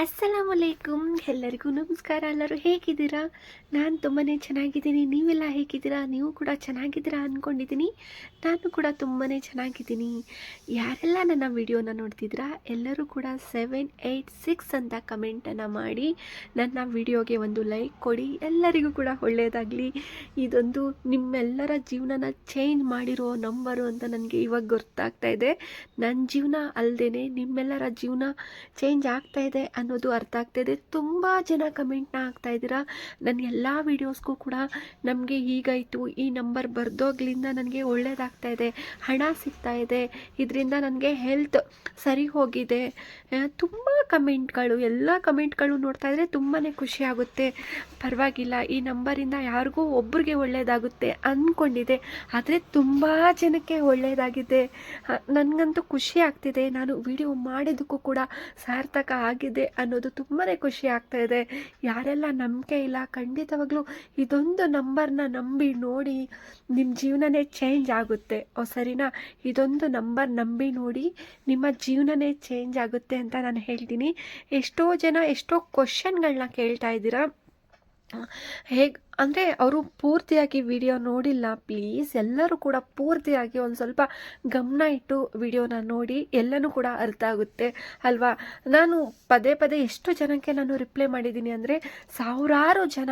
ಅಸ್ಸಲಾಮಲೈಕುಮ್ ಎಲ್ಲರಿಗೂ ನಮಸ್ಕಾರ. ಎಲ್ಲರೂ ಹೇಗಿದ್ದೀರಾ? ನಾನು ತುಂಬಾ ಚೆನ್ನಾಗಿದ್ದೀನಿ. ನೀವೆಲ್ಲ ಹೇಗಿದ್ದೀರಾ? ನೀವು ಕೂಡ ಚೆನ್ನಾಗಿದ್ದೀರಾ ಅಂದ್ಕೊಂಡಿದ್ದೀನಿ ನಾನು ಕೂಡ ತುಂಬಾ ಚೆನ್ನಾಗಿದ್ದೀನಿ. ಯಾರೆಲ್ಲ ನನ್ನ ವಿಡಿಯೋನ ನೋಡ್ತಿದ್ದೀರಾ, ಎಲ್ಲರೂ ಕೂಡ ಸೆವೆನ್ ಏಯ್ಟ್ ಸಿಕ್ಸ್ ಅಂತ ಕಮೆಂಟನ್ನು ಮಾಡಿ ನನ್ನ ವಿಡಿಯೋಗೆ ಒಂದು ಲೈಕ್ ಕೊಡಿ. ಎಲ್ಲರಿಗೂ ಕೂಡ ಒಳ್ಳೆಯದಾಗಲಿ ಇದೊಂದು ನಿಮ್ಮೆಲ್ಲರ ಜೀವನನ ಚೇಂಜ್ ಮಾಡಿರೋ ನಂಬರು ಅಂತ ನನಗೆ ಇವಾಗ ಗೊತ್ತಾಗ್ತಾ ಇದೆ. ನನ್ನ ಜೀವನ ಅಲ್ಲದೇ ನಿಮ್ಮೆಲ್ಲರ ಜೀವನ ಚೇಂಜ್ ಆಗ್ತಾ ಇದೆ ಅನ್ನೋದು ಅರ್ಥ ಆಗ್ತಾ ಇದೆ. ತುಂಬ ಜನ ಕಮೆಂಟ್ನ ಆಗ್ತಾ ಇದ್ದೀರಾ. ನನ್ನ ಎಲ್ಲ ವೀಡಿಯೋಸ್ಗೂ ಕೂಡ ನಮಗೆ ಹೀಗಾಯಿತು. ಈ ನಂಬರ್ ಬರ್ದೋಗ್ಲಿಂದ ನನಗೆ ಒಳ್ಳೇದಾಗ್ತಾ ಇದೆ. ಹಣ ಸಿಗ್ತಾ ಇದೆ. ಇದರಿಂದ ನನಗೆ ಹೆಲ್ತ್ ಸರಿ ಹೋಗಿದೆ. ತುಂಬ ಕಮೆಂಟ್ಗಳು, ಎಲ್ಲ ಕಮೆಂಟ್ಗಳು ನೋಡ್ತಾ ಇದ್ರೆ ತುಂಬಾ ಖುಷಿ ಆಗುತ್ತೆ. ಪರವಾಗಿಲ್ಲ, ಈ ನಂಬರಿಂದ ಯಾರಿಗೂ ಒಬ್ರಿಗೆ ಒಳ್ಳೆಯದಾಗುತ್ತೆ ಅಂದ್ಕೊಂಡಿದೆ ಆದರೆ ತುಂಬ ಜನಕ್ಕೆ ಒಳ್ಳೆಯದಾಗಿದೆ ನನಗಂತೂ ಖುಷಿ ಆಗ್ತಿದೆ. ನಾನು ವಿಡಿಯೋ ಮಾಡಿದ್ದಕ್ಕೂ ಕೂಡ ಸಾರ್ಥಕ ಆಗಿದೆ ಅನ್ನೋದು ತುಂಬಾ ಖುಷಿ ಆಗ್ತಾ ಇದೆ. ಯಾರೆಲ್ಲ ನಂಬಿಕೆ ಇಲ್ಲ, ಖಂಡಿತವಾಗ್ಲೂ ಇದೊಂದು ನಂಬರ್ನ ನಂಬಿ ನೋಡಿ ನಿಮ್ಮ ಜೀವನನೇ ಚೇಂಜ್ ಆಗುತ್ತೆ. ಓ, ಸರಿನಾ? ಇದೊಂದು ನಂಬರ್ ನಂಬಿ ನೋಡಿ ನಿಮ್ಮ ಜೀವನನೇ ಚೇಂಜ್ ಆಗುತ್ತೆ ಅಂತ ನಾನು ಹೇಳ್ತೀನಿ. ಎಷ್ಟೋ ಜನ ಎಷ್ಟೋ ಕ್ವಶನ್ಗಳನ್ನ ಕೇಳ್ತಾ ಇದ್ದೀರಾ. ಹೇಗೆ, ಅಂದರೆ ಅವರು ಪೂರ್ತಿಯಾಗಿ ವಿಡಿಯೋ ನೋಡಿಲ್ಲ. ಪ್ಲೀಸ್ ಎಲ್ಲರೂ ಕೂಡ ಪೂರ್ತಿಯಾಗಿ ಒಂದು ಸ್ವಲ್ಪ ಗಮನ ಇಟ್ಟು ವಿಡಿಯೋನ ನೋಡಿ ಎಲ್ಲನೂ ಕೂಡ ಅರ್ಥ ಆಗುತ್ತೆ ಅಲ್ವಾ? ನಾನು ಪದೇ ಪದೇ ಎಷ್ಟು ಜನಕ್ಕೆ ನಾನು ರಿಪ್ಲೈ ಮಾಡಿದ್ದೀನಿ ಅಂದರೆ ಸಾವಿರಾರು ಜನ.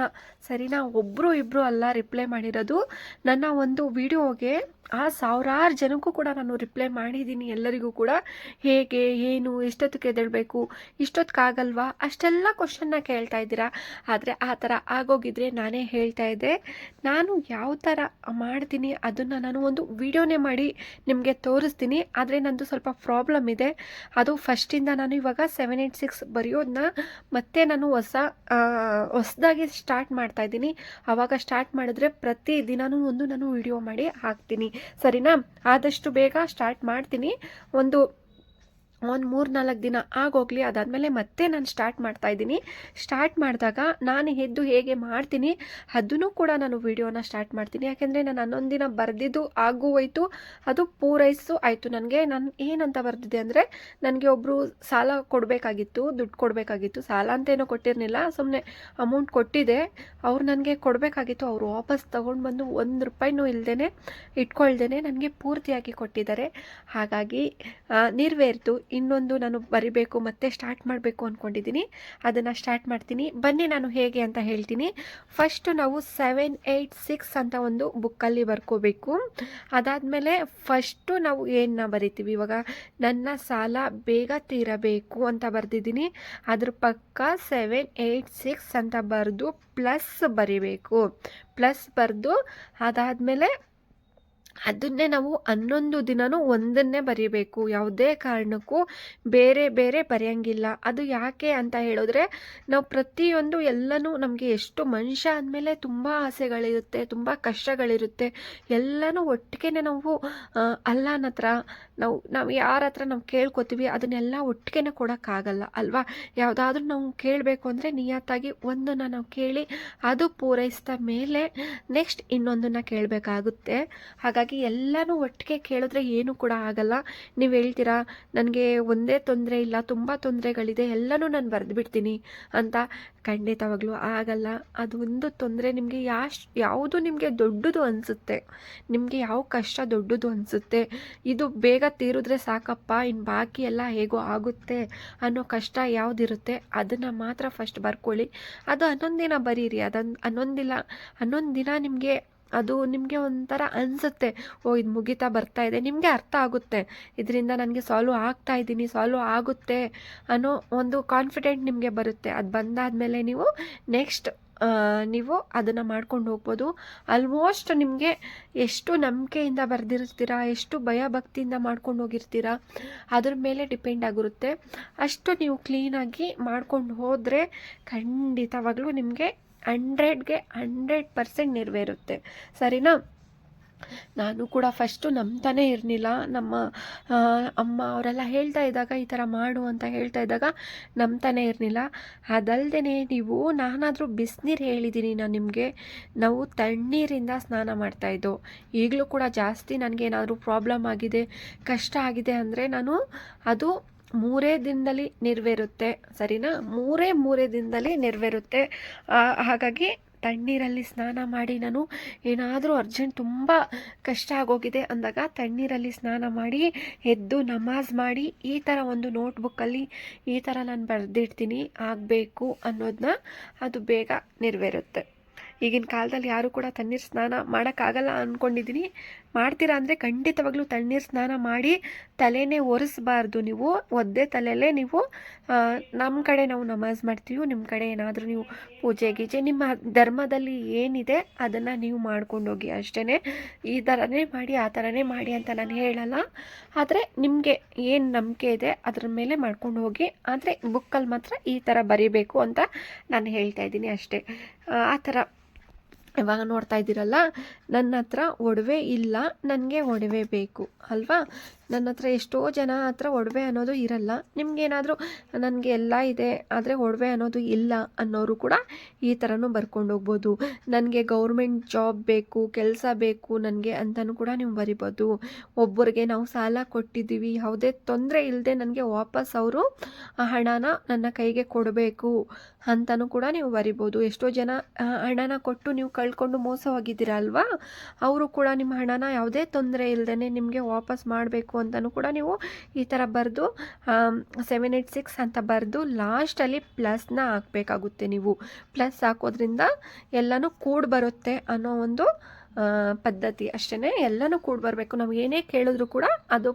ಸರಿನಾ? ಒಬ್ಬರು ಇಬ್ಬರು ಅಲ್ಲ ರಿಪ್ಲೈ ಮಾಡಿರೋದು. ನನ್ನ ಒಂದು ವಿಡಿಯೋಗೆ ಆ ಸಾವಿರಾರು ಜನಕ್ಕೂ ಕೂಡ ನಾನು ರಿಪ್ಲೈ ಮಾಡಿದ್ದೀನಿ, ಎಲ್ಲರಿಗೂ ಕೂಡ. ಹೇಗೆ, ಏನು, ಎಷ್ಟೊತ್ತಿಗೆ ಎದ್ದೇಳಬೇಕು, ಇಷ್ಟೊತ್ತಿಗಾಗಲ್ವಾ, ಅಷ್ಟೆಲ್ಲ ಕ್ವಶನ್ನ ಕೇಳ್ತಾ ಇದ್ದೀರಾ. ಆದರೆ ಆ ಥರ ಆಗೋಗಿದ್ರೆ ನಾನೇ ಹೇಳ್ತಾ ಇದ್ದೆ, ನಾನು ಯಾವ ಥರ ಮಾಡ್ತೀನಿ ಅದನ್ನು ನಾನು ಒಂದು ವಿಡಿಯೋನೇ ಮಾಡಿ ನಿಮಗೆ ತೋರಿಸ್ತೀನಿ. ಆದರೆ ನಂದು ಸ್ವಲ್ಪ ಪ್ರಾಬ್ಲಮ್ ಇದೆ. ಅದು ಫಸ್ಟಿಂದ ನಾನು ಇವಾಗ ಸೆವೆನ್ ಏಯ್ಟ್ ಸಿಕ್ಸ್ ಬರೆಯೋದನ್ನ ಮತ್ತೆ ನಾನು ಹೊಸ ಹೊಸದಾಗಿ ಸ್ಟಾರ್ಟ್ ಮಾಡ್ತಾ ಇದ್ದೀನಿ. ಆವಾಗ ಸ್ಟಾರ್ಟ್ ಮಾಡಿದ್ರೆ ಪ್ರತಿ ದಿನವೂ ಒಂದು ನಾನು ವಿಡಿಯೋ ಮಾಡಿ ಹಾಕ್ತೀನಿ. ಸರಿನಾ? ಆದಷ್ಟು ಬೇಗ ಸ್ಟಾರ್ಟ್ ಮಾಡ್ತೀನಿ. ಒಂದು ಒಂದು ಮೂರು ನಾಲ್ಕು ದಿನ ಆಗೋಗಲಿ, ಅದಾದಮೇಲೆ ಮತ್ತೆ ನಾನು ಸ್ಟಾರ್ಟ್ ಮಾಡ್ತಾ ಇದ್ದೀನಿ. ಸ್ಟಾರ್ಟ್ ಮಾಡಿದಾಗ ನಾನು ಎದ್ದು ಹೇಗೆ ಮಾಡ್ತೀನಿ ಅದನ್ನು ಕೂಡ ನಾನು ವಿಡಿಯೋನ ಸ್ಟಾರ್ಟ್ ಮಾಡ್ತೀನಿ. ಯಾಕೆಂದರೆ ನಾನು ಹನ್ನೊಂದು ದಿನ ಬರೆದಿದ್ದು ಆಗೂ ಹೋಯಿತು, ಅದು ಪೂರೈಸು ಆಯಿತು. ನನಗೆ ನಾನು ಏನಂತ ಬರೆದಿದ್ದೆ ಅಂದರೆ, ನನಗೆ ಒಬ್ಬರು ಸಾಲ ಕೊಡಬೇಕಾಗಿತ್ತು, ದುಡ್ಡು ಕೊಡಬೇಕಾಗಿತ್ತು. ಸಾಲ ಅಂತೇನೋ ಕೊಟ್ಟಿರಲಿಲ್ಲ ಸುಮ್ಮನೆ ಅಮೌಂಟ್ ಕೊಟ್ಟಿದ್ದೆ ಅವ್ರು ನನಗೆ ಕೊಡಬೇಕಾಗಿತ್ತು. ಅವರು ವಾಪಸ್ ತೊಗೊಂಡು ಬಂದು ಒಂದು ರೂಪಾಯಿನೂ ಇಲ್ಲದೇ ಇಟ್ಕೊಳ್ದೇ ನನಗೆ ಪೂರ್ತಿಯಾಗಿ ಕೊಟ್ಟಿದ್ದಾರೆ. ಹಾಗಾಗಿ ನಿರ್ವೇರಿತು. ಇನ್ನೊಂದು ನಾನು ಬರಿಬೇಕು ಮತ್ತೆ ಸ್ಟಾರ್ಟ್ ಮಾಡಬೇಕು ಅಂದ್ಕೊಂಡಿದ್ದೀನಿ ಅದನ್ನು ಸ್ಟಾರ್ಟ್ ಮಾಡ್ತೀನಿ. ಬನ್ನಿ ನಾನು ಹೇಗೆ ಅಂತ ಹೇಳ್ತೀನಿ. ಫಸ್ಟು ನಾವು ಸೆವೆನ್ ಏಯ್ಟ್ ಸಿಕ್ಸ್ ಅಂತ ಒಂದು ಬುಕ್ಕಲ್ಲಿ ಬರ್ಕೋಬೇಕು. ಅದಾದಮೇಲೆ ಫಸ್ಟು ನಾವು ಏನನ್ನ ಬರಿತೀವಿ? ಇವಾಗ ನನ್ನ ಸಾಲ ಬೇಗ ತೀರಬೇಕು ಅಂತ ಬರೆದಿದ್ದೀನಿ ಅದ್ರ ಪಕ್ಕ ಸೆವೆನ್ ಏಯ್ಟ್ ಸಿಕ್ಸ್ ಅಂತ ಬರೆದು ಪ್ಲಸ್ ಬರಿಬೇಕು. ಪ್ಲಸ್ ಬರೆದು ಅದಾದಮೇಲೆ ಅದನ್ನೇ ನಾವು ಹನ್ನೊಂದು ದಿನವೂ ಒಂದನ್ನೇ ಬರೀಬೇಕು. ಯಾವುದೇ ಕಾರಣಕ್ಕೂ ಬೇರೆ ಬೇರೆ ಬರೆಯೋಂಗಿಲ್ಲ. ಅದು ಯಾಕೆ ಅಂತ ಹೇಳಿದ್ರೆ, ನಾವು ಪ್ರತಿಯೊಂದು ಎಲ್ಲನೂ ನಮಗೆ ಎಷ್ಟು ಮನುಷ್ಯ ಅಂದಮೇಲೆ ತುಂಬ ಆಸೆಗಳಿರುತ್ತೆ, ತುಂಬ ಕಷ್ಟಗಳಿರುತ್ತೆ, ಎಲ್ಲನೂ ಒಟ್ಟಿಗೆ ನಾವು ಅಲ್ಲನ ಹತ್ರ ನಾವು ನಾವು ಯಾರ ಹತ್ರ ನಾವು ಕೇಳ್ಕೊತೀವಿ, ಅದನ್ನೆಲ್ಲ ಒಟ್ಟಿಗೆ ಕೊಡೋಕ್ಕಾಗಲ್ಲ, ಅಲ್ವಾ? ಯಾವುದಾದ್ರೂ ನಾವು ಕೇಳಬೇಕು ಅಂದರೆ ನಿಯತ್ತಾಗಿ ಒಂದನ್ನು ನಾವು ಕೇಳಿ, ಅದು ಪೂರೈಸಿದ ಮೇಲೆ ನೆಕ್ಸ್ಟ್ ಇನ್ನೊಂದನ್ನು ಕೇಳಬೇಕಾಗುತ್ತೆ. ಹಾಗಾಗಿ ಹಾಗಾಗಿ ಎಲ್ಲನೂ ಒಟ್ಟಿಗೆ ಕೇಳಿದ್ರೆ ಏನೂ ಕೂಡ ಆಗಲ್ಲ. ನೀವು ಹೇಳ್ತೀರಾ, ನನಗೆ ಒಂದೇ ತೊಂದರೆ ಇಲ್ಲ, ತುಂಬ ತೊಂದರೆಗಳಿದೆ, ಎಲ್ಲನೂ ನಾನು ಬರೆದುಬಿಡ್ತೀನಿ ಅಂತ. ಖಂಡಿತವಾಗ್ಲೂ ಆಗಲ್ಲ. ಅದು ಒಂದು ತೊಂದರೆ ನಿಮಗೆ ಯಾಶ್, ಯಾವುದು ನಿಮಗೆ ದೊಡ್ಡದು ಅನಿಸುತ್ತೆ. ನಿಮಗೆ ಯಾವ ಕಷ್ಟ ದೊಡ್ಡದು ಅನಿಸುತ್ತೆ. ಇದು ಬೇಗ ತೀರಿದ್ರೆ ಸಾಕಪ್ಪ ಇನ್ನು ಬಾಕಿ ಎಲ್ಲ ಹೇಗೋ ಆಗುತ್ತೆ ಅನ್ನೋ ಕಷ್ಟ ಯಾವುದಿರುತ್ತೆ, ಅದನ್ನು ಮಾತ್ರ ಫಸ್ಟ್ ಬರ್ಕೊಳ್ಳಿ. ಅದು ಹನ್ನೊಂದು ದಿನ ಬರೀರಿ. ಅದೊಂದು ಹನ್ನೊಂದಿಲ್ಲ, ಹನ್ನೊಂದು ದಿನ ನಿಮಗೆ ಅದು ನಿಮಗೆ ಒಂಥರ ಅನಿಸುತ್ತೆ. ಓ, ಇದು ಮುಗಿತಾ ಬರ್ತಾ ಇದೆ. ನಿಮಗೆ ಅರ್ಥ ಆಗುತ್ತೆ. ಇದರಿಂದ ನನಗೆ ಸಾಲ್ವ್ ಆಗ್ತಾ ಇದ್ದೀನಿ ಸಾಲ್ವ್ ಆಗುತ್ತೆ ಅನ್ನೋ ಒಂದು ಕಾನ್ಫಿಡೆಂಟ್ ನಿಮಗೆ ಬರುತ್ತೆ. ಅದು ಬಂದಾದಮೇಲೆ ನೀವು ನೆಕ್ಸ್ಟ್ ನೀವು ಅದನ್ನು ಮಾಡ್ಕೊಂಡು ಹೋಗ್ಬೋದು. ಆಲ್ಮೋಸ್ಟ್ ನಿಮಗೆ ಎಷ್ಟು ನಂಬಿಕೆಯಿಂದ ಬರೆದಿರ್ತೀರಾ, ಎಷ್ಟು ಭಯ ಭಕ್ತಿಯಿಂದ ಮಾಡ್ಕೊಂಡು ಹೋಗಿರ್ತೀರಾ, ಅದ್ರ ಮೇಲೆ ಡಿಪೆಂಡ್ ಆಗಿರುತ್ತೆ. ಅಷ್ಟು ನೀವು ಕ್ಲೀನಾಗಿ ಮಾಡ್ಕೊಂಡು ಹೋದರೆ ಖಂಡಿತವಾಗ್ಲೂ ನಿಮಗೆ ಹಂಡ್ರೆಡ್ಗೆ ಹಂಡ್ರೆಡ್ ಪರ್ಸೆಂಟ್ ನೆರವೇರುತ್ತೆ. ಸರಿನಾ? ನಾನು ಕೂಡ ಫಸ್ಟು ನಂಬ್ತಾನೆ ಇರಲಿಲ್ಲ. ನಮ್ಮ ಅಮ್ಮ ಅವರೆಲ್ಲ ಹೇಳ್ತಾ ಇದ್ದಾಗ, ಈ ಥರ ಮಾಡು ಅಂತ ಹೇಳ್ತಾ ಇದ್ದಾಗ ನಂಬ್ತಾನೆ ಇರಲಿಲ್ಲ. ಅದಲ್ಲದೆ ನೀವು ನಾನಾದರೂ ಬಿಸಿನೀರು ಹೇಳಿದ್ದೀನಿ ನಾನು ನಿಮಗೆ. ನಾವು ತಣ್ಣೀರಿಂದ ಸ್ನಾನ ಮಾಡ್ತಾಯಿದ್ದೋ ಈಗಲೂ ಕೂಡ ಜಾಸ್ತಿ ನನಗೇನಾದರೂ ಪ್ರಾಬ್ಲಮ್ ಆಗಿದೆ, ಕಷ್ಟ ಆಗಿದೆ ಅಂದರೆ ನಾನು ಅದು ಮೂರೇ ದಿನದಲ್ಲಿ ನೆರವೇರುತ್ತೆ. ಸರಿನಾ? ಮೂರೇ ಮೂರೇ ದಿನದಲ್ಲಿ ನೆರವೇರುತ್ತೆ. ಹಾಗಾಗಿ ತಣ್ಣೀರಲ್ಲಿ ಸ್ನಾನ ಮಾಡಿ ನಾನು ಏನಾದರೂ ಅರ್ಜೆಂಟ್ ತುಂಬ ಕಷ್ಟ ಆಗೋಗಿದೆ ಅಂದಾಗ ತಣ್ಣೀರಲ್ಲಿ ಸ್ನಾನ ಮಾಡಿ ಎದ್ದು ನಮಾಜ್ ಮಾಡಿ ಈ ಥರ ಒಂದು ನೋಟ್ಬುಕ್ಕಲ್ಲಿ ಈ ಥರ ನಾನು ಬರೆದಿಡ್ತೀನಿ, ಆಗಬೇಕು ಅನ್ನೋದನ್ನ ಅದು ಬೇಗ ನೆರವೇರುತ್ತೆ. ಈಗಿನ ಕಾಲದಲ್ಲಿ ಯಾರೂ ಕೂಡ ತಣ್ಣೀರು ಸ್ನಾನ ಮಾಡೋಕ್ಕಾಗಲ್ಲ ಅಂದ್ಕೊಂಡಿದ್ದೀನಿ ಮಾಡ್ತೀರಾ ಅಂದರೆ ಖಂಡಿತವಾಗ್ಲೂ ತಣ್ಣೀರು ಸ್ನಾನ ಮಾಡಿ ತಲೆನೇ ಒರೆಸ್ಬಾರ್ದು ನೀವು, ಒದ್ದೆ ತಲೆಯಲ್ಲೇ ನೀವು ನಮ್ಮ ಕಡೆ ನಾವು ನಮಾಜ್ ಮಾಡ್ತೀವಿ ನಿಮ್ಮ ಕಡೆ ಏನಾದರೂ ನೀವು ಪೂಜೆ ಗೀಜೆ, ನಿಮ್ಮ ಧರ್ಮದಲ್ಲಿ ಏನಿದೆ ಅದನ್ನು ನೀವು ಮಾಡ್ಕೊಂಡು ಹೋಗಿ ಅಷ್ಟೇ ಈ ಥರನೇ ಮಾಡಿ, ಆ ಥರನೇ ಮಾಡಿ ಅಂತ ನಾನು ಹೇಳಲ್ಲ. ಆದರೆ ನಿಮಗೆ ಏನು ನಂಬಿಕೆ ಇದೆ ಅದ್ರ ಮೇಲೆ ಮಾಡ್ಕೊಂಡು ಹೋಗಿ, ಆದರೆ ಬುಕ್ಕಲ್ಲಿ ಮಾತ್ರ ಈ ಥರ ಬರೀಬೇಕು ಅಂತ ನಾನು ಹೇಳ್ತಾ ಇದ್ದೀನಿ ಅಷ್ಟೇ. ಆ ಥರ ಇವಾಗ ನೋಡ್ತಾ ಇದ್ದೀರಲ್ಲ, ನನ್ನ ಹತ್ರ ಒಡವೆ ಇಲ್ಲ, ನನಗೆ ಒಡವೆ ಬೇಕು, ಅಲ್ವಾ? ನನ್ನ ಹತ್ರ ಎಷ್ಟೋ ಜನ ಹತ್ರ ಒಡವೆ ಅನ್ನೋದು ಇರಲ್ಲ. ನಿಮಗೇನಾದರೂ ನನಗೆ ಎಲ್ಲ ಇದೆ, ಆದರೆ ಒಡವೆ ಅನ್ನೋದು ಇಲ್ಲ ಅನ್ನೋರು ಕೂಡ ಈ ಥರನೂ ಬರ್ಕೊಂಡು ಹೋಗ್ಬೋದು. ನನಗೆ ಗೌರ್ಮೆಂಟ್ ಜಾಬ್ ಬೇಕು, ಕೆಲಸ ಬೇಕು ನನಗೆ ಅಂತಲೂ ಕೂಡ ನೀವು ಬರಿಬೋದು. ಒಬ್ಬರಿಗೆ ನಾವು ಸಾಲ ಕೊಟ್ಟಿದ್ದೀವಿ, ಯಾವುದೇ ತೊಂದರೆ ಇಲ್ಲದೆ ನನಗೆ ವಾಪಸ್ ಅವರು ಆ ಹಣನ ನನ್ನ ಕೈಗೆ ಕೊಡಬೇಕು ಅಂತಲೂ ಕೂಡ ನೀವು ಬರಿಬೋದು. ಎಷ್ಟೋ ಜನ ಹಣನ ಕೊಟ್ಟು ನೀವು ಕಳ್ಕೊಂಡು ಮೋಸ ಹೋಗಿದ್ದೀರ ಅಲ್ವಾ ಅವರು ಕೂಡ ನಿಮ್ಮ ಹಣನ ಯಾವುದೇ ತೊಂದರೆ ಇಲ್ಲದೇ ನಿಮಗೆ ವಾಪಸ್ ಮಾಡಬೇಕು ಅಂತಲೂ ಕೂಡ ನೀವು ಈ ಥರ ಬರೆದು ಸೆವೆನ್ ಏಯ್ಟ್ ಸಿಕ್ಸ್ ಅಂತ ಬರೆದು ಲಾಸ್ಟಲ್ಲಿ ಪ್ಲಸ್ನ ಹಾಕಬೇಕಾಗುತ್ತೆ ನೀವು. ಪ್ಲಸ್ ಹಾಕೋದ್ರಿಂದ ಎಲ್ಲನೂ ಕೂಡಿ ಬರುತ್ತೆ ಅನ್ನೋ ಒಂದು ಪದ್ಧತಿ ಅಷ್ಟೇ ಎಲ್ಲನೂ ಕೂಡ ಬರಬೇಕು. ನಾವು ಏನೇ ಕೇಳಿದ್ರು ಕೂಡ ಅದು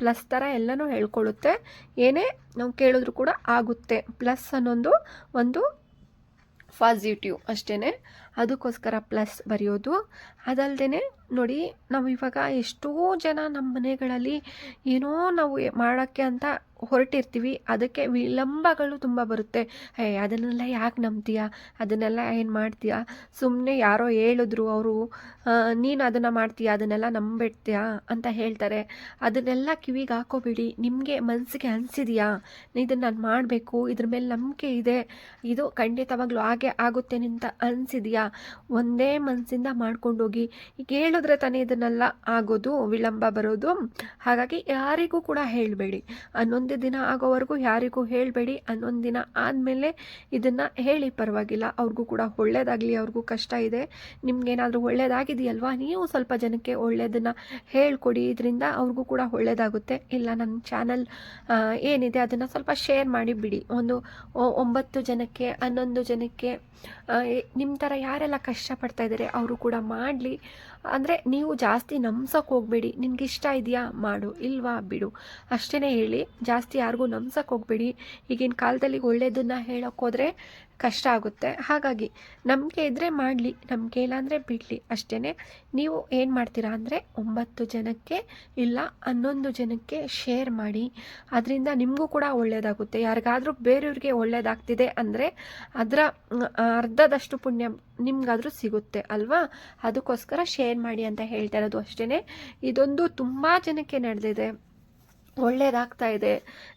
ಪ್ಲಸ್ ಥರ ಎಲ್ಲನೂ ಹೇಳ್ಕೊಳ್ಳುತ್ತೆ. ಏನೇ ನಾವು ಕೇಳಿದ್ರು ಕೂಡ ಆಗುತ್ತೆ. ಪ್ಲಸ್ ಅನ್ನೊಂದು ಒಂದು ಪಾಸಿಟಿವ್ ಅಷ್ಟೇ ಅದಕ್ಕೋಸ್ಕರ ಪ್ಲಸ್ ಬರೆಯೋದು. ಅದಲ್ಲದೆ ನೋಡಿ, ನಾವು ಇವಾಗ ಎಷ್ಟೋ ಜನ ನಮ್ಮ ಮನೆಗಳಲ್ಲಿ ಏನೋ ನಾವು ಮಾಡೋಕ್ಕೆ ಅಂತ ಹೊರಟಿರ್ತೀವಿ. ಅದಕ್ಕೆ ವಿಳಂಬಗಳು ತುಂಬ ಬರುತ್ತೆ. ಏ, ಅದನ್ನೆಲ್ಲ ಯಾಕೆ ನಂಬ್ತೀಯಾ? ಅದನ್ನೆಲ್ಲ ಏನು ಮಾಡ್ತೀಯಾ? ಸುಮ್ಮನೆ ಯಾರೋ ಹೇಳಿದ್ರು ಅವರು ನೀನು ಅದನ್ನು ಮಾಡ್ತೀಯಾ? ಅದನ್ನೆಲ್ಲ ನಂಬಿಡ್ತೀಯ ಅಂತ ಹೇಳ್ತಾರೆ. ಅದನ್ನೆಲ್ಲ ಕಿವಿಗೆ ಹಾಕೋಬೇಡಿ. ನಿಮಗೆ ಮನಸ್ಸಿಗೆ ಅನಿಸಿದೆಯಾ? ಇದನ್ನು ನಾನು ಮಾಡಬೇಕು. ಇದ್ರ ಮೇಲೆ ನಂಬಿಕೆ ಇದೆ. ಇದು ಖಂಡಿತವಾಗ್ಲೂ ಹಾಗೆ ಆಗುತ್ತೆ ಅಂತ ಅನಿಸಿದೆಯಾ? ಒಂದೇ ಮನಸ್ಸಿಂದ ಮಾಡ್ಕೊಂಡೋಗಿ, ಈಗ ಹೇಳಿದ್ರೆ ತಾನೇ ಇದನ್ನೆಲ್ಲ ಆಗೋದು, ವಿಳಂಬ ಬರೋದು. ಹಾಗಾಗಿ ಯಾರಿಗೂ ಕೂಡ ಹೇಳಬೇಡಿ. ಹನ್ನೊಂದು ದಿನ ಆಗೋವರೆಗೂ ಯಾರಿಗೂ ಹೇಳಬೇಡಿ. ಹನ್ನೊಂದು ದಿನ ಆದಮೇಲೆ ಇದನ್ನು ಹೇಳಿ, ಪರವಾಗಿಲ್ಲ. ಅವ್ರಿಗೂ ಕೂಡ ಒಳ್ಳೇದಾಗಲಿ, ಅವ್ರಿಗೂ ಕಷ್ಟ ಇದೆ. ನಿಮ್ಗೇನಾದರೂ ಒಳ್ಳೇದಾಗಿದೆಯಲ್ವಾ? ನೀವು ಸ್ವಲ್ಪ ಜನಕ್ಕೆ ಒಳ್ಳೇದನ್ನು ಹೇಳ್ಕೊಡಿ. ಇದರಿಂದ ಅವ್ರಿಗೂ ಕೂಡ ಒಳ್ಳೇದಾಗುತ್ತೆ. ಇಲ್ಲ, ನನ್ನ ಚಾನಲ್ ಏನಿದೆ ಅದನ್ನು ಸ್ವಲ್ಪ ಶೇರ್ ಮಾಡಿ ಬಿಡಿ. ಒಂದು ಒಂಬತ್ತು ಜನಕ್ಕೆ, ಹನ್ನೊಂದು ಜನಕ್ಕೆ ನಿಮ್ಮ ಥರ ಯಾರೆಲ್ಲ ಕಷ್ಟಪಡ್ತಾ ಇದ್ದಾರೆ ಅವರು ಕೂಡ ಮಾಡಲಿ. ಅಂದರೆ ನೀವು ಜಾಸ್ತಿ ನಂಬ್ಸೋಕೆ ಹೋಗಬೇಡಿ. ಇಷ್ಟ ಇದೆಯಾ? ಮಾಡು. ಇಲ್ವಾ? ಬಿಡು. ಅಷ್ಟೇ ಹೇಳಿ. ಜಾಸ್ತಿ ಯಾರಿಗೂ ನಂಬ್ಸೋಕೆ ಹೋಗಬೇಡಿ. ಈಗಿನ ಕಾಲದಲ್ಲಿ ಒಳ್ಳೆಯದನ್ನು ಹೇಳೋಕೆ ಹೋದರೆ ಕಷ್ಟ ಆಗುತ್ತೆ. ಹಾಗಾಗಿ ನಂಬಿಕೆ ಇದ್ದರೆ ಮಾಡಲಿ, ನಂಬಿಕೆ ಇಲ್ಲ ಅಂದರೆ ಬಿಡಲಿ. ಅಷ್ಟೇ ನೀವು ಏನು ಮಾಡ್ತೀರಾ ಅಂದರೆ ಒಂಬತ್ತು ಜನಕ್ಕೆ ಇಲ್ಲ, ಹನ್ನೊಂದು ಜನಕ್ಕೆ ಶೇರ್ ಮಾಡಿ. ಅದರಿಂದ ನಿಮಗೂ ಕೂಡ ಒಳ್ಳೆಯದಾಗುತ್ತೆ ಯಾರಿಗಾದರೂ ಬೇರೆಯವ್ರಿಗೆ ಒಳ್ಳೆಯದಾಗ್ತಿದೆ ಅಂದರೆ ಅದರ ಅರ್ಧದಷ್ಟು ಪುಣ್ಯ ನಿಮಗಾದರೂ ಸಿಗುತ್ತೆ ಅಲ್ವಾ? ಅದಕ್ಕೋಸ್ಕರ ಶೇರ್ ಮಾಡಿ ಅಂತ ಹೇಳ್ತಾ ಇರೋದು ಅಷ್ಟೇ ಇದೊಂದು ತುಂಬ ಜನಕ್ಕೆ ನಡೆದಿದೆ. ಒಳ್ಳೆಯದಾಗ್ತಾ ಇದೆ.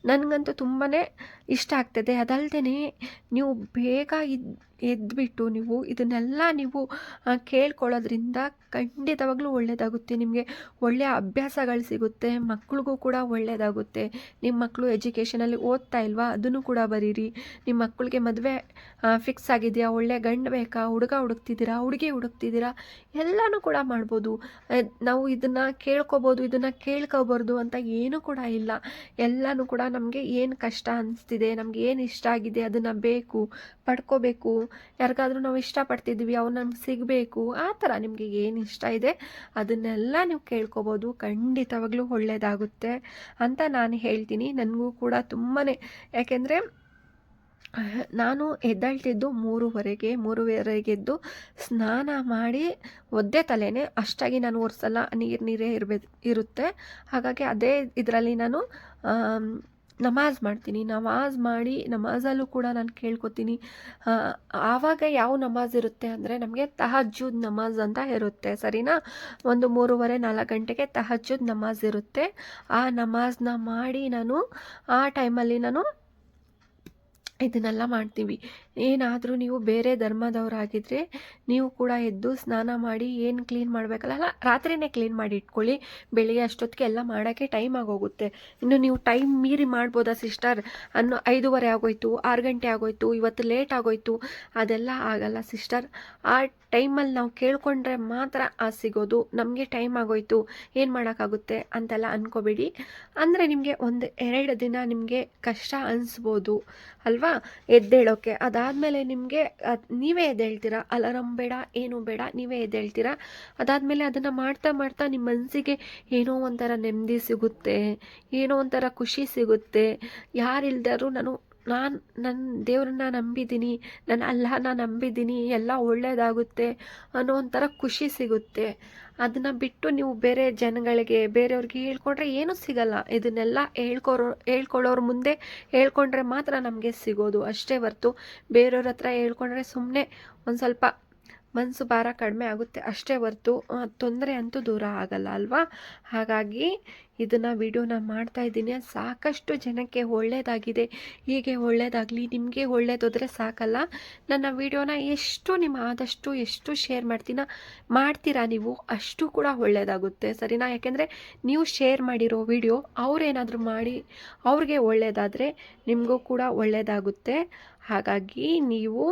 ನನಗಂತೂ ತುಂಬಾ ಇಷ್ಟ ಆಗ್ತದೆ. ಅದಲ್ಲದೆ ನೀವು ಬೇಗ ಇದ್, ಎದ್ಬಿಟ್ಟು ನೀವು ಇದನ್ನೆಲ್ಲ ನೀವು ಕೇಳ್ಕೊಳ್ಳೋದ್ರಿಂದ ಖಂಡಿತವಾಗ್ಲೂ ಒಳ್ಳೆಯದಾಗುತ್ತೆ ನಿಮಗೆ ಒಳ್ಳೆಯ ಅಭ್ಯಾಸಗಳು ಸಿಗುತ್ತೆ. ಮಕ್ಕಳಿಗೂ ಕೂಡ ಒಳ್ಳೆಯದಾಗುತ್ತೆ ನಿಮ್ಮ ಮಕ್ಕಳು ಎಜುಕೇಷನಲ್ಲಿ ಓದ್ತಾ ಇಲ್ವಾ? ಅದನ್ನು ಕೂಡ ಬರೀರಿ. ನಿಮ್ಮ ಮಕ್ಕಳಿಗೆ ಮದುವೆ ಫಿಕ್ಸ್ ಆಗಿದೆಯಾ? ಒಳ್ಳೆ ಗಂಡು ಬೇಕಾ? ಹುಡುಗ ಹುಡುಕ್ತಿದ್ದೀರಾ? ಹುಡುಗಿ ಹುಡುಕ್ತಿದ್ದೀರಾ? ಎಲ್ಲನೂ ಕೂಡ ಮಾಡ್ಬೋದು. ನಾವು ಇದನ್ನು ಕೇಳ್ಕೊಬೋದು, ಇದನ್ನು ಕೇಳ್ಕೊಬಾರ್ದು ಅಂತ ಏನೂ ಕೂಡ ಇಲ್ಲ. ಎಲ್ಲನೂ ಕೂಡ ನಮಗೆ ಏನು ಕಷ್ಟ ಅನಿಸ್ತಿದೆ ನಮ್ಗೆ ಏನು ಇಷ್ಟ ಆಗಿದೆ ಅದನ್ನು ಬೇಕು, ಪಡ್ಕೋಬೇಕು. ಯಾರಿಗಾದ್ರೂ ನಾವು ಇಷ್ಟಪಡ್ತಿದ್ವಿ ಅವ್ರು ನಮ್ಗೆ ಸಿಗಬೇಕು. ಆ ಥರ ನಿಮಗೆ ಏನು ಇಷ್ಟ ಇದೆ ಅದನ್ನೆಲ್ಲ ನೀವು ಕೇಳ್ಕೊಬೋದು. ಖಂಡಿತವಾಗ್ಲೂ ಒಳ್ಳೆಯದಾಗುತ್ತೆ ಅಂತ ನಾನು ಹೇಳ್ತೀನಿ. ನನಗೂ ಕೂಡ ತುಂಬಾ ಯಾಕೆಂದರೆ, ನಾನು ಎದ್ದಳ್ತಿದ್ದು ಮೂರುವರೆಗೆ ಮೂರುವರೆಗೆ ಎದ್ದು ಸ್ನಾನ ಮಾಡಿ ಒದ್ದೆ ತಲೆನೇ ಅಷ್ಟಾಗಿ ನಾನು ಒರೆಸಲ್ಲ. ನೀರು, ನೀರೇ ಇರಬೇಕು ಇರುತ್ತೆ. ಹಾಗಾಗಿ ಅದೇ ಇದರಲ್ಲಿ ನಾನು ನಮಾಜ್ ಮಾಡ್ತೀನಿ, ನಮಾಜ್ ಮಾಡಿ ನಮಾಜಲ್ಲೂ ಕೂಡ ನಾನು ಕೇಳ್ಕೊತೀನಿ. ಆವಾಗ ಯಾವ ನಮಾಜ್ ಇರುತ್ತೆ ಅಂದರೆ ನಮಗೆ ತಹಜ್ಜುದ್ ನಮಾಜ್ ಅಂತ ಇರುತ್ತೆ, ಸರಿನಾ? ಒಂದು ಮೂರುವರೆ, ನಾಲ್ಕು ಗಂಟೆಗೆ ತಹಜ್ಜುದ್ ನಮಾಜ್ ಇರುತ್ತೆ. ಆ ನಮಾಜ್ನ ಮಾಡಿ ನಾನು ಆ ಟೈಮಲ್ಲಿ ನಾನು ಇದನ್ನೆಲ್ಲ ಮಾಡ್ತೀವಿ. ಏನಾದರೂ ನೀವು ಬೇರೆ ಧರ್ಮದವರಾಗಿದ್ದರೆ ನೀವು ಕೂಡ ಎದ್ದು ಸ್ನಾನ ಮಾಡಿ ಏನು ಕ್ಲೀನ್ ಮಾಡಬೇಕಲ್ಲ, ಅಲ್ಲ ರಾತ್ರಿನೇ ಕ್ಲೀನ್ ಮಾಡಿ ಇಟ್ಕೊಳ್ಳಿ. ಬೆಳಿಗ್ಗೆ ಅಷ್ಟೊತ್ತಿಗೆ ಎಲ್ಲ ಮಾಡೋಕ್ಕೆ ಟೈಮ್ ಆಗೋಗುತ್ತೆ. ಇನ್ನು ನೀವು ಟೈಮ್ ಮೀರಿ ಮಾಡ್ಬೋದಾ ಸಿಸ್ಟರ್ ಅನ್ನೋ ಐದೂವರೆ ಆಗೋಯ್ತು, ಆರು ಗಂಟೆ ಆಗೋಯ್ತು, ಇವತ್ತು ಲೇಟ್ ಆಗೋಯ್ತು, ಅದೆಲ್ಲ ಆಗಲ್ಲ ಸಿಸ್ಟರ್ ಆ ಟೈಮಲ್ಲಿ ನಾವು ಕೇಳಿಕೊಂಡ್ರೆ ಮಾತ್ರ ಆ ಸಿಗೋದು. ನಮಗೆ ಟೈಮ್ ಆಗೋಯ್ತು, ಏನು ಮಾಡೋಕ್ಕಾಗುತ್ತೆ ಅಂತೆಲ್ಲ ಅಂದ್ಕೋಬೇಡಿ ಅಂದರೆ ನಿಮಗೆ ಒಂದು ಎರಡು ದಿನ ನಿಮಗೆ ಕಷ್ಟ ಅನಿಸ್ಬೋದು. ಅಲ್ವಾ? ಎದ್ದೇಳೋಕ್ಕೆ ಅದಾದಮೇಲೆ ನಿಮಗೆ ನೀವೇ ಎದ್ದೇಳ್ತೀರಾ? ಅಲಾರಂ ಬೇಡ, ಏನೂ ಬೇಡ, ನೀವೇ ಎದ್ದೇಳ್ತೀರಾ? ಅದಾದಮೇಲೆ ಅದನ್ನು ಮಾಡ್ತಾ ಮಾಡ್ತಾ ನಿಮ್ಮ ಮನಸ್ಸಿಗೆ ಏನೋ ಒಂಥರ ನೆಮ್ಮದಿ ಸಿಗುತ್ತೆ, ಏನೋ ಒಂಥರ ಖುಷಿ ಸಿಗುತ್ತೆ. ಯಾರಿಲ್ದಾರು ನಾನು ನಾನು ನನ್ನ ದೇವ್ರನ್ನ ನಂಬಿದ್ದೀನಿ ನಾನು ಅಲ್ಲಹನ ನಂಬಿದ್ದೀನಿ ಎಲ್ಲ ಒಳ್ಳೆಯದಾಗುತ್ತೆ ಅನ್ನೋ ಒಂಥರ ಖುಷಿ ಸಿಗುತ್ತೆ. ಅದನ್ನು ಬಿಟ್ಟು ನೀವು ಬೇರೆ ಜನಗಳಿಗೆ, ಬೇರೆಯವ್ರಿಗೆ ಹೇಳ್ಕೊಂಡ್ರೆ ಏನೂ ಸಿಗಲ್ಲ. ಇದನ್ನೆಲ್ಲ ಹೇಳ್ಕೊರೋ, ಹೇಳ್ಕೊಳ್ಳೋರ ಮುಂದೆ ಹೇಳ್ಕೊಂಡ್ರೆ ಮಾತ್ರ ನಮಗೆ ಸಿಗೋದು. ಅಷ್ಟೇ ಹೊರ್ತು ಬೇರೆಯವ್ರ ಹತ್ರ ಹೇಳ್ಕೊಂಡ್ರೆ ಸುಮ್ಮನೆ ಒಂದು ಸ್ವಲ್ಪ ಮನಸ್ಸು ಭಾರ ಕಡಿಮೆ ಆಗುತ್ತೆ. ಅಷ್ಟೇ ಹೊರ್ತು ತೊಂದರೆ ಅಂತೂ ದೂರ ಆಗಲ್ಲ ಅಲ್ವಾ? ಹಾಗಾಗಿ ಇದನ್ನು ವಿಡಿಯೋನ ಮಾಡ್ತಾ ಇದ್ದೀನಿ. ಸಾಕಷ್ಟು ಜನಕ್ಕೆ ಒಳ್ಳೆಯದಾಗಿದೆ ಹೀಗೆ ಒಳ್ಳೆಯದಾಗಲಿ ನಿಮಗೆ ಒಳ್ಳೆಯದೋದ್ರೆ ಸಾಕಲ್ಲ. ನನ್ನ ವಿಡಿಯೋನ ಎಷ್ಟು ನಿಮ್ಮ ಆದಷ್ಟು ಎಷ್ಟು ಶೇರ್ ಮಾಡ್ತೀನ, ಮಾಡ್ತೀರಾ ನೀವು, ಅಷ್ಟು ಕೂಡ ಒಳ್ಳೆಯದಾಗುತ್ತೆ ಸರಿನಾ? ಯಾಕೆಂದರೆ ನೀವು ಶೇರ್ ಮಾಡಿರೋ ವಿಡಿಯೋ ಅವರೇನಾದರೂ ಮಾಡಿ, ಅವ್ರಿಗೆ ಒಳ್ಳೆಯದಾದರೆ ನಿಮಗೂ ಕೂಡ ಒಳ್ಳೆಯದಾಗುತ್ತೆ ಹಾಗಾಗಿ ನೀವು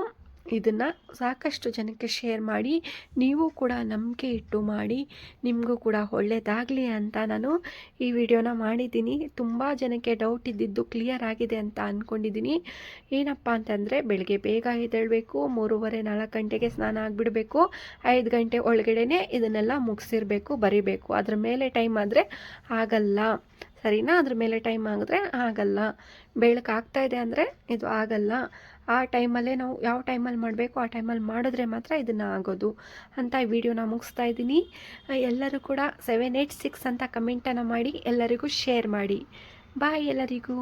ಇದನ್ನು ಸಾಕಷ್ಟು ಜನಕ್ಕೆ ಶೇರ್ ಮಾಡಿ, ನೀವು ಕೂಡ ನಂಬಿಕೆ ಇಟ್ಟು ಮಾಡಿ, ನಿಮಗೂ ಕೂಡ ಒಳ್ಳೆಯದಾಗಲಿ ಅಂತ ನಾನು ಈ ವಿಡಿಯೋನ ಮಾಡಿದ್ದೀನಿ. ತುಂಬ ಜನಕ್ಕೆ ಡೌಟ್ ಇದ್ದಿದ್ದು ಕ್ಲಿಯರ್ ಆಗಿದೆ ಅಂತ ಅಂದ್ಕೊಂಡಿದ್ದೀನಿ ಏನಪ್ಪ ಅಂತಂದರೆ, ಬೆಳಗ್ಗೆ ಬೇಗ ಎದ್ದೇಳಬೇಕು, ಮೂರುವರೆ, ನಾಲ್ಕು ಗಂಟೆಗೆ ಸ್ನಾನ ಆಗಿಬಿಡಬೇಕು, ಐದು ಗಂಟೆ ಒಳಗಡೆನೆ ಇದನ್ನೆಲ್ಲ ಮುಗಿಸಿರಬೇಕು, ಬರಿಬೇಕು. ಅದ್ರ ಮೇಲೆ ಟೈಮ್ ಆದರೆ ಆಗಲ್ಲ. ಸರಿನಾ? ಅದ್ರ ಮೇಲೆ ಟೈಮ್ ಆಗಿದ್ರೆ ಆಗಲ್ಲ. ಬೆಳಕಾಗ್ತಾ ಇದೆ ಅಂದರೆ ಇದು ಆಗಲ್ಲ. ಆ ಟೈಮಲ್ಲೇ ನಾವು ಯಾವ ಟೈಮಲ್ಲಿ ಮಾಡಬೇಕು, ಆ ಟೈಮಲ್ಲಿ ಮಾಡಿದ್ರೆ ಮಾತ್ರ ಇದನ್ನು ಆಗೋದು ಅಂತ ಈ ವಿಡಿಯೋನ ಮುಗಿಸ್ತಾ ಇದ್ದೀನಿ. ಎಲ್ಲರೂ ಕೂಡ ಸೆವೆನ್ ಏಯ್ಟ್ ಸಿಕ್ಸ್ ಅಂತ ಕಮೆಂಟನ್ನು ಮಾಡಿ, ಎಲ್ಲರಿಗೂ ಶೇರ್ ಮಾಡಿ. ಬಾಯ್ ಎಲ್ಲರಿಗೂ.